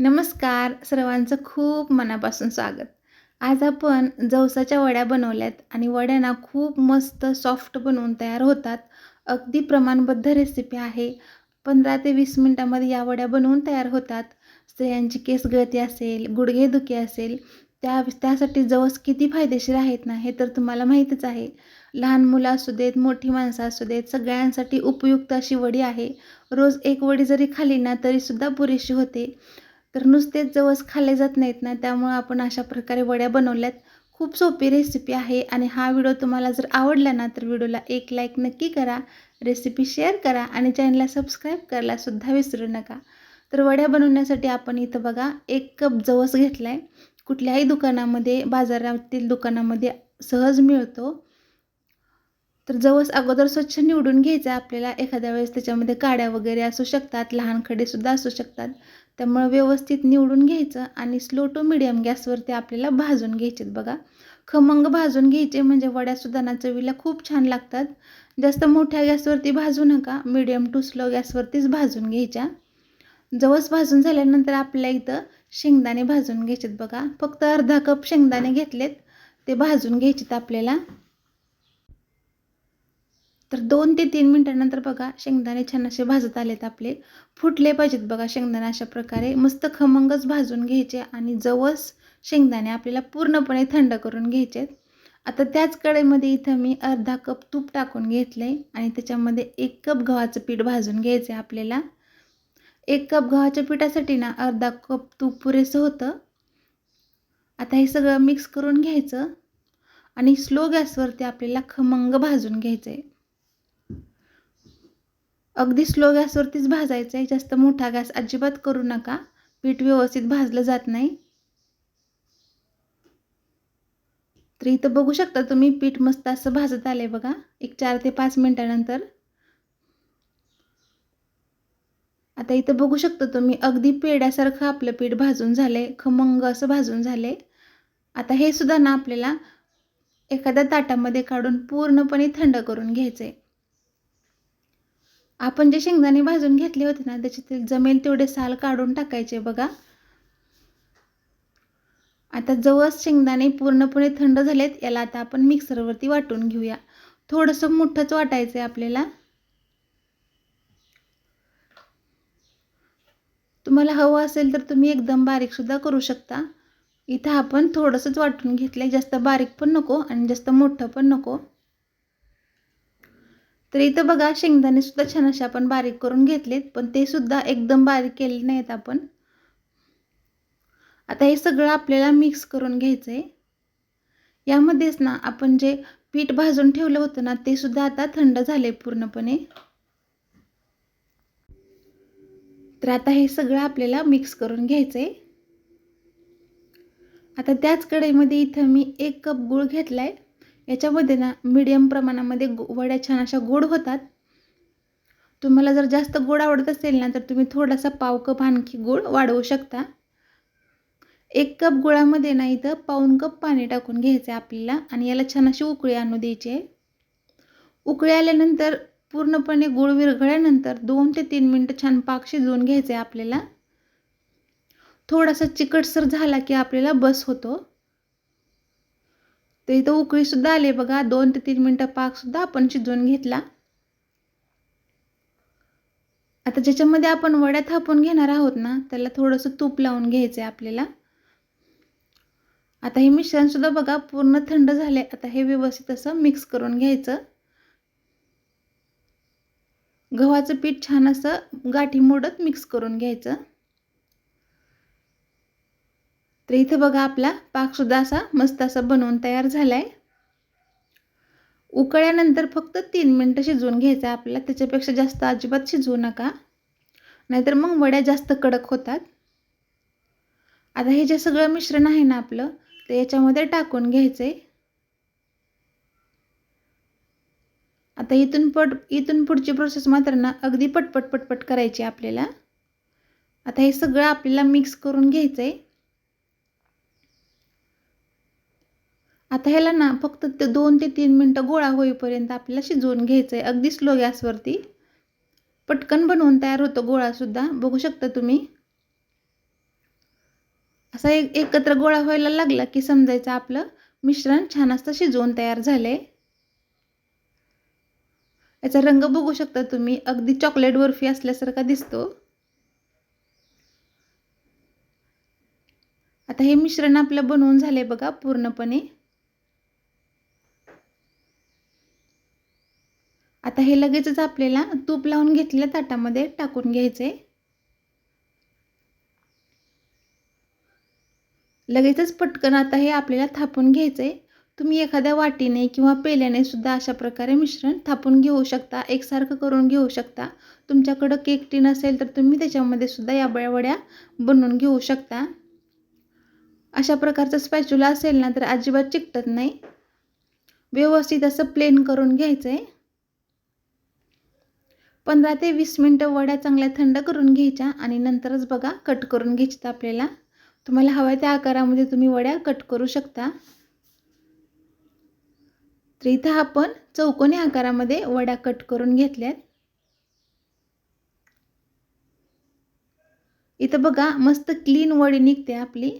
नमस्कार सर्वांचं खूप मनापासून स्वागत. आज आपण जवसाच्या वड्या बनवल्यात आणि वड्या ना खूप मस्त सॉफ्ट बनवून तयार होतात. अगदी प्रमाणबद्ध रेसिपी आहे. पंधरा ते वीस मिनटामध्ये या वड्या बनवून तयार होतात. स्त्रियांची केस गळती असेल गुडघेदुखी असेल त्या त्यासाठी जवस किती फायदेशीर आहेत ना हे तर तुम्हाला माहीतच आहे. लहान मुलं असू देत मोठी माणसं असू देत सगळ्यांसाठी उपयुक्त अशी वडी आहे. रोज एक वडी जरी खाल्ली ना तरीसुद्धा पुरेशी होते. तर नुसतेच जवस खाल्ले जात नाहीत ना त्यामुळं आपण अशा प्रकारे वड्या बनवल्यात. खूप सोपी रेसिपी आहे आणि हा व्हिडिओ तुम्हाला जर आवडला ना तर व्हिडिओला एक लाईक नक्की करा रेसिपी शेअर करा आणि चॅनलला सबस्क्राईब करायलासुद्धा विसरू नका. तर वड्या बनवण्यासाठी आपण इथं बघा एक कप जवस घेतला आहे कुठल्याही दुकानामध्ये बाजारातील दुकानामध्ये सहज मिळतो. तर जवस अगोदर स्वच्छ निवडून घ्यायचं. आपल्याला एखाद्या वेळेस त्याच्यामध्ये काड्या वगैरे असू शकतात लहान खडेसुद्धा असू शकतात. त्यामुळं व्यवस्थित निवडून घ्यायचं आणि स्लो टू मिडियम गॅसवरती आपल्याला भाजून घ्यायचेत बघा. खमंग भाजून घ्यायचे म्हणजे वड्यासुद्धा ना चवीला खूप छान लागतात. जास्त मोठ्या गॅसवरती भाजू नका मिडियम टू स्लो गॅसवरतीच भाजून घ्यायच्या. जवस भाजून झाल्यानंतर आपल्या इथं शेंगदाणे भाजून घ्यायचेत बघा. फक्त अर्धा कप शेंगदाणे घेतलेत ते भाजून घ्यायचेत आपल्याला. तर दोन ते तीन मिनटानंतर बघा शेंगदाणे छान असे भाजत आलेत आपले. फुटले पाहिजेत बघा शेंगदाणे अशा प्रकारे. मस्त खमंगच भाजून घ्यायचे आणि जवस शेंगदाणे आपल्याला पूर्णपणे थंड करून घ्यायचे आता त्याच कढईमध्ये इथं मी अर्धा कप तूप टाकून घेतलं आहे आणि त्याच्यामध्ये एक कप गव्हाचं पीठ भाजून घ्यायचं आहे आपल्याला. एक कप गव्हाच्या पिठासाठी ना अर्धा कप तूप पुरेसं होतं. आता हे सगळं मिक्स करून घ्यायचं आणि स्लो गॅसवरती आपल्याला खमंग भाजून घ्यायचं आहे अगदी स्लो गॅसवरतीच भाजायचं आहे जास्त मोठा गॅस अजिबात करू नका. पीठ व्यवस्थित भाजलं जात नाही. तर इथं बघू शकता तुम्ही पीठ मस्त असं भाजत आले बघा. एक चार ते पाच मिनटानंतर. आता इथं बघू शकता तुम्ही अगदी पेड्यासारखं आपलं पीठ भाजून झाले खमंग असं भाजून झाले आता हे सुद्धा ना आपल्याला एखाद्या ताटामध्ये काढून पूर्णपणे थंड करून घ्यायचं आहे आपण जे शेंगदाणे भाजून घेतले होते ना त्याच्यातील जमेल तेवढे साल काढून टाकायचे बघा. आता जवळच शेंगदाणे पूर्णपणे थंड झालेत याला आता आपण मिक्सरवरती वाटून घेऊया. थोडंसं मोठंच वाटायचं आहे आपल्याला. तुम्हाला हवं असेल तर तुम्ही एकदम बारीकसुद्धा करू शकता. इथं आपण थोडंसंच वाटून घेतलं आहे जास्त बारीक पण नको आणि जास्त मोठं पण नको. तर इथं बघा शेंगदाणे सुद्धा छान असे आपण बारीक करून घेतलेत पण ते सुद्धा एकदम बारीक केले नाहीत आपण. आता हे सगळं आपल्याला मिक्स करून घ्यायचं आहे यामध्येच ना आपण जे पीठ भाजून ठेवलं होतं ना ते सुद्धा आता थंड झाले पूर्णपणे. तर आता हे सगळं आपल्याला मिक्स करून घ्यायचं आहे आता त्याच कढईमध्ये इथं मी एक कप गूळ घेतला आहे याच्यामध्ये ना मीडियम प्रमाणामध्ये गो वड्या छान अशा गोड होतात. तुम्हाला जर जास्त गोड आवडत असेल ना तर तुम्ही थोडासा पाव कप आणखी गोड वाढवू शकता. एक कप गुळामध्ये ना इथं पाऊन कप पाणी टाकून घ्यायचं आहे आपल्याला आणि याला छान अशी उकळी आणू द्यायची आहे. उकळी आल्यानंतर पूर्णपणे गुळ विरघळल्यानंतर दोन ते तीन मिनटं छान पाक शिजवून घ्यायचं आहे आपल्याला. थोडासा चिकटसर झाला की आपल्याला बस होतो. तर इथं उकळीसुद्धा आले बघा. दोन ते तीन मिनटं पाकसुद्धा आपण शिजवून घेतला. आता ज्याच्यामध्ये आपण वड्या थापून घेणार आहोत ना त्याला थोडंसं तूप लावून घ्यायचं आहे आपल्याला. आता हे मिश्रणसुद्धा बघा पूर्ण थंड झाले आता हे व्यवस्थित असं मिक्स करून घ्यायचं. गव्हाचं पीठ छान असं गाठी मोडत मिक्स करून घ्यायचं. तर इथं बघा आपला पाकसुद्धा असा मस्त असा बनवून तयार झाला आहे उकळ्यानंतर फक्त तीन मिनटं शिजवून घ्यायचं आहे आपल्याला. त्याच्यापेक्षा जास्त अजिबात शिजवू नका. नाहीतर मग वड्या जास्त कडक होतात. आता हे जे सगळं मिश्रण आहे ना आपलं ते याच्यामध्ये टाकून घ्यायचं आहे आता इथून पट इथून पुढची प्रोसेस मात्र ना अगदी पटपट पटपट करायची आपल्याला. आता हे सगळं आपल्याला मिक्स करून घ्यायचं आहे आता ह्याला ना फक्त ते दोन ते तीन मिनटं गोळा होईपर्यंत आपल्याला शिजवून घ्यायचं आहे अगदी स्लो गॅसवरती. पटकन बनवून तयार होतो गोळासुद्धा बघू शकता तुम्ही. असा एक एकत्र गोळा व्हायला लागला की समजायचं आपलं मिश्रण छान असतं शिजवून तयार झालंय. याचा रंग बघू शकता तुम्ही. अगदी चॉकलेट बर्फी असल्यासारखा दिसतो. आता हे मिश्रण आपलं बनवून झाले बघा पूर्णपणे. आता हे लगेचच आपल्याला तूप लावून घेतलेल्या ताटामध्ये टाकून घ्यायचे. लगेचच पटकन आता हे आपल्याला थापून घ्यायचे. तुम्ही एखाद्या वाटीने किंवा पेल्याने सुद्धा अशा प्रकारे मिश्रण थापून घेऊ शकता एकसारखं करून घेऊ शकता. तुमच्याकडं केक टीन असेल तर तुम्ही त्याच्यामध्ये सुद्धा या वड्या बनवून घेऊ शकता. अशा प्रकारचा स्पॅच्युला असेल ना तर अजिबात चिकटत नाही. व्यवस्थित असं प्लेन करून घ्यायचं आहे पंधरा ते वीस मिनटं वड्या चांगल्या थंड करून घ्यायच्या आणि नंतरच बघा कट करून घ्यायच्यात आपल्याला. तुम्हाला हव्या त्या आकारामध्ये तुम्ही वड्या कट करू शकता. तर इथं आपण चौकोनी आकारामध्ये वड्या कट करून घेतल्यात. इथं बघा मस्त क्लीन वडी निघते आपली.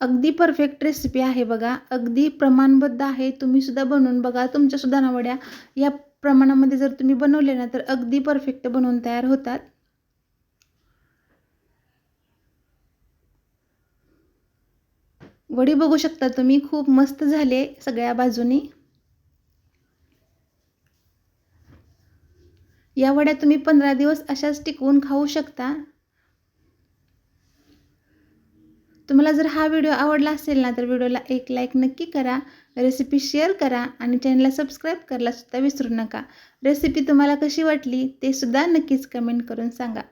अगदी परफेक्ट रेसिपी आहे बघा. अगदी प्रमाणबद्ध आहे. तुम्ही सुद्धा बनवून बघा. तुमच्या सुद्धा ना वड्या या प्रमाणामध्ये जर तुम्ही बनवले ना तर अगदी परफेक्ट बनवून तयार होतात. वडी बघू शकता तुम्ही खूप मस्त झाले सगळ्या बाजूनी. या वड्या तुम्ही पंधरा दिवस अशाच टिकवून खाऊ शकता. तुम्हाला जर हा व्हिडिओ आवडला असेल ना तर व्हिडिओला एक लाईक नक्की करा. रेसिपी शेअर करा आणि चॅनलला सबस्क्राईब करायला सुद्धा विसरू नका. रेसिपी तुम्हाला कशी वाटली ते सुद्धा नक्कीच कमेंट करून सांगा.